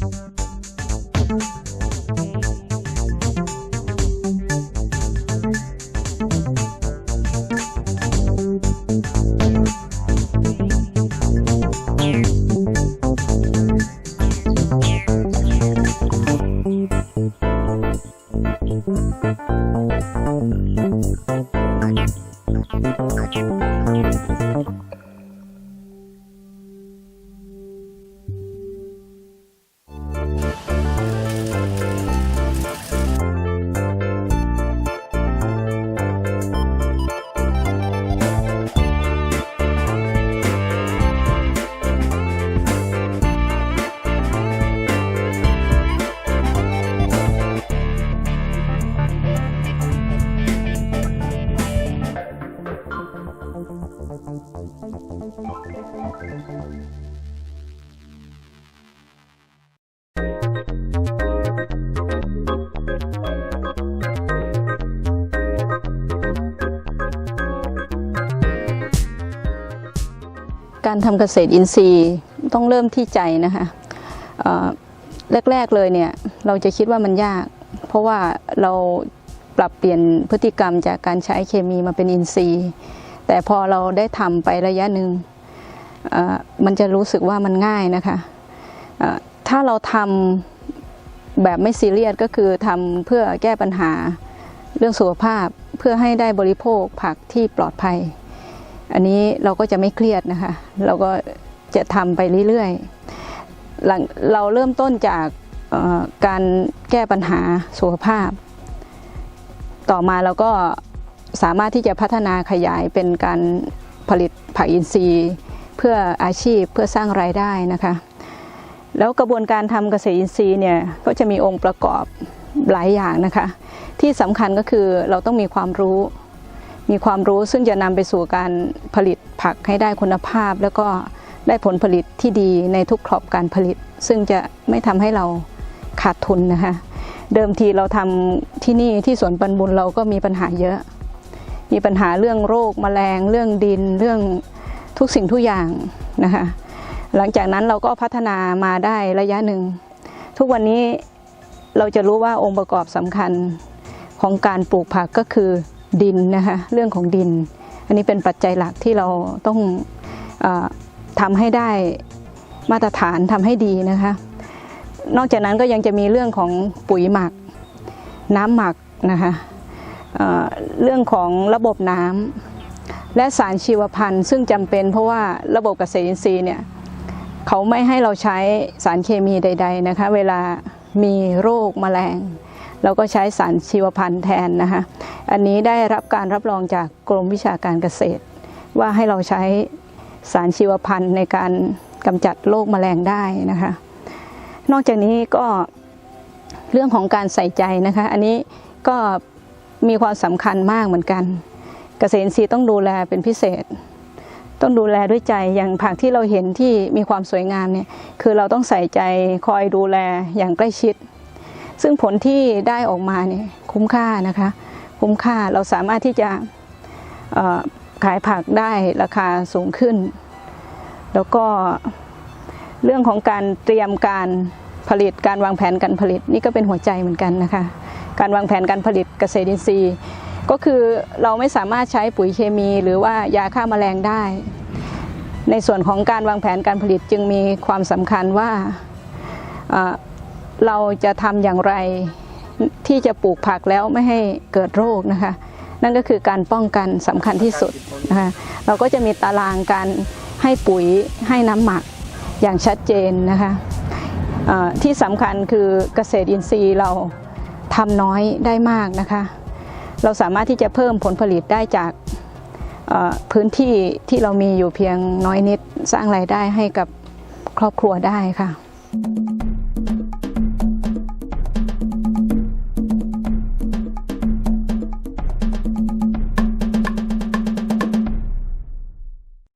Thank การทำเกษตรอินทรีย์ต้องเริ่มที่ใจนะคะแรกๆเลยเนี่ยเราจะคิดว่ามันยาก เพราะว่าเราปรับเปลี่ยนพฤติกรรมจากการใช้เคมีมาเป็นอินทรีย์ แต่พอเราได้ทำไประยะหนึ่งมันจะรู้สึกว่ามันง่ายนะคะถ้าเราทำแบบไม่ซีเรียสก็คือทำเพื่อแก้ปัญหาเรื่องสุขภาพเพื่อให้ได้บริโภคผักที่ปลอดภัย อันนี้เราก็จะไม่เครียดนะคะ เราก็จะทำไปเรื่อยๆหลังเราเริ่มต้นจากการแก้ปัญหาสุขภาพ ต่อมาเราก็ สามารถที่จะพัฒนาขยายเป็นการผลิตผักอินทรีย์ เพื่ออาชีพเพื่อสร้างรายได้นะคะ แล้วกระบวนการทำเกษตรอินทรีย์เนี่ยก็จะมีองค์ประกอบหลายอย่างนะคะ ที่สำคัญก็คือเราต้องมีความรู้ มีความรู้ซึ่งจะนำไปสู่การผลิตผักให้ได้คุณภาพ แล้วก็ได้ผลผลิตที่ดีในทุกครอบการผลิต ซึ่งจะไม่ทำให้เราขาดทุนนะคะ เดิมทีเราทำที่นี่ที่สวนปันบุญเราก็มีปัญหาเยอะ มีปัญหาเรื่องโรคแมลง เรื่องดิน เรื่องทุกสิ่งทุกอย่างนะคะ หลังจากนั้นเราก็พัฒนามาได้ระยะหนึ่ง ทุกวันนี้เราจะรู้ว่าองค์ประกอบสำคัญของการปลูกผักก็คือดินนะคะเรื่องของดิน อันนี้เป็นปัจจัยหลักที่เราต้องอทำให้ได้มาตรฐานทำให้ดีนะคะ นอกจากนั้นก็ยังจะมีเรื่องของปุ๋ยหมัก น้ำหมักนะคะ เรื่องของระบบน้ำและสารชีวพันธุ์ซึ่งจำเป็นเพราะว่าระบบเกษตรอินทรีย์เนี่ยเขาไม่ให้เราใช้สารเคมีใด ๆนะคะ เวลามีโรคแมลงเราก็ใช้สารชีวพันธุ์แทนนะคะอันนี้ได้รับการรับรองจากกรมวิชาการเกษตร ว่าให้เราใช้สารชีวพันธุ์ในการกำจัดโรคแมลงได้นะคะ นอกจากนี้ก็เรื่องของการใส่ใจนะคะ อันนี้ก็ มีความสำคัญมากเหมือนกันเกษตรอินทรีย์ต้องดูแลเป็นพิเศษ ต้องดูแลด้วยใจอย่างผักที่เราเห็นที่มีความสวยงามเนี่ยคือเราต้องใส่ใจคอยดูแลอย่างใกล้ชิด ซึ่งผลที่ได้ออกมาเนี่ยคุ้มค่านะคะ คุ้มค่าเราสามารถที่จะขายผักได้ราคาสูงขึ้น แล้วก็เรื่องของการเตรียมการผลิตการวางแผนการผลิตนี่ก็เป็นหัวใจเหมือนกันนะคะ การวางแผนการผลิตเกษตรอินทรีย์ ก็คือเราไม่สามารถใช้ปุ๋ยเคมี หรือว่ายาฆ่าแมลงได้ ในส่วนของการวางแผนการผลิตจึงมีความสำคัญว่าเราจะทำอย่างไรที่จะปลูกผักแล้วไม่ให้เกิดโรคนะคะ นั่นก็คือการป้องกันสำคัญที่สุดนะคะเราก็จะมีตารางการให้ปุ๋ยให้น้ำหมักอย่างชัดเจนนะคะเอ่อที่สำคัญคือเกษตรอินทรีย์เรา ทำน้อยได้มากนะคะ เราสามารถที่จะเพิ่มผลผลิตได้จากพื้นที่ที่เรามีอยู่เพียงน้อยนิดสร้างรายได้ให้กับครอบครัวได้ค่ะ